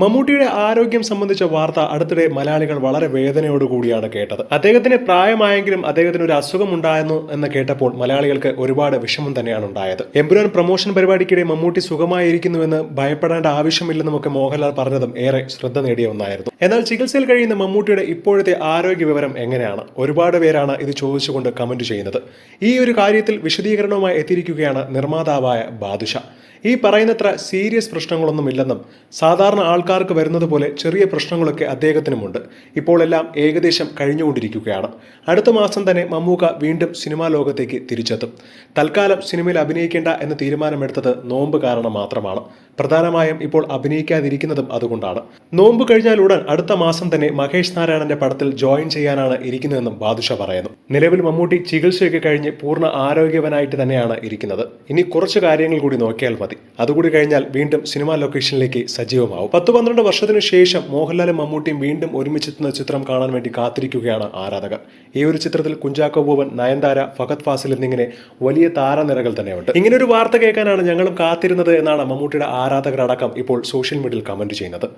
മമ്മൂട്ടിയുടെ ആരോഗ്യം സംബന്ധിച്ച വാർത്ത അടുത്തിടെ മലയാളികൾ വളരെ വേദനയോടുകൂടിയാണ് കേട്ടത്. അദ്ദേഹത്തിന് പ്രായമായെങ്കിലും അദ്ദേഹത്തിന് ഒരു അസുഖം ഉണ്ടായിരുന്നു എന്ന് കേട്ടപ്പോൾ മലയാളികൾക്ക് ഒരുപാട് വിഷമം തന്നെയാണ് ഉണ്ടായത്. എമ്പുരാൻ പ്രൊമോഷൻ പരിപാടിക്കിടെ മമ്മൂട്ടി സുഖമായിരിക്കുന്നുവെന്ന് ഭയപ്പെടേണ്ട ആവശ്യമില്ലെന്നുമൊക്കെ മോഹൻലാൽ പറഞ്ഞതും ഏറെ ശ്രദ്ധ നേടിയ ഒന്നായിരുന്നു. എന്നാൽ ചികിത്സയിൽ കഴിയുന്ന മമ്മൂട്ടിയുടെ ഇപ്പോഴത്തെ ആരോഗ്യ വിവരം എങ്ങനെയാണ്? ഒരുപാട് പേരാണ് ഇത് ചോദിച്ചുകൊണ്ട് കമന്റ് ചെയ്യുന്നത്. ഈ ഒരു കാര്യത്തിൽ വിശദീകരണവുമായി എത്തിയിരിക്കുകയാണ് നിർമ്മാതാവായ ബാദുഷ. ഈ പറയുന്നത്ര സീരിയസ് പ്രശ്നങ്ങളൊന്നുമില്ലെന്നും സാധാരണ ആൾക്കാർക്ക് വരുന്നത് പോലെ ചെറിയ പ്രശ്നങ്ങളൊക്കെ അദ്ദേഹത്തിനുമുണ്ട്. ഇപ്പോൾ എല്ലാം ഏകദേശം കഴിഞ്ഞുകൊണ്ടിരിക്കുകയാണ്. അടുത്ത മാസം തന്നെ മമ്മൂക്ക വീണ്ടും സിനിമാ ലോകത്തേക്ക് തിരിച്ചെത്തും. തൽക്കാലം സിനിമയിൽ അഭിനയിക്കേണ്ട എന്ന തീരുമാനമെടുത്തത് നോമ്പ് കാരണം മാത്രമാണ്. പ്രധാനമായും ഇപ്പോൾ അഭിനയിക്കാതിരിക്കുന്നതും അതുകൊണ്ടാണ്. നോമ്പ് കഴിഞ്ഞാൽ ഉടൻ അടുത്ത മാസം തന്നെ മഹേഷ് നാരായണന്റെ പടത്തിൽ ജോയിൻ ചെയ്യാനാണ് ഇരിക്കുന്നതെന്നും ബാദുഷ പറയുന്നു. നിലവിൽ മമ്മൂട്ടി ചികിത്സയൊക്കെ കഴിഞ്ഞ് പൂർണ ആരോഗ്യവനായിട്ട് തന്നെയാണ് ഇരിക്കുന്നത്. ഇനി കുറച്ച് കാര്യങ്ങൾ കൂടി നോക്കിയാൽ മതി. അതുകൂടി കഴിഞ്ഞാൽ വീണ്ടും സിനിമാ ലൊക്കേഷനിലേക്ക് സജീവമാവും. പത്ത് പന്ത്രണ്ട് വർഷത്തിനു ശേഷം മോഹൻലാലും മമ്മൂട്ടിയും വീണ്ടും ഒരുമിച്ചെത്തുന്ന ചിത്രം കാണാൻ വേണ്ടി കാത്തിരിക്കുകയാണ് ആരാധകർ. ഈ ഒരു ചിത്രത്തിൽ കുഞ്ചാക്കോ ബോബൻ നയൻതാര ഫഹദ് ഫാസിൽ എന്നിങ്ങനെ വലിയ താരനിരകൾ തന്നെയുണ്ട്. ഇങ്ങനെ ഒരു വാർത്ത കേൾക്കാനാണ് ഞങ്ങളും കാത്തിരുന്നത് എന്നാണ് മമ്മൂട്ടിയുടെ ആരാധകരടക്കം ഇപ്പോൾ സോഷ്യൽ മീഡിയയിൽ കമന്റ് ചെയ്യുന്നത്.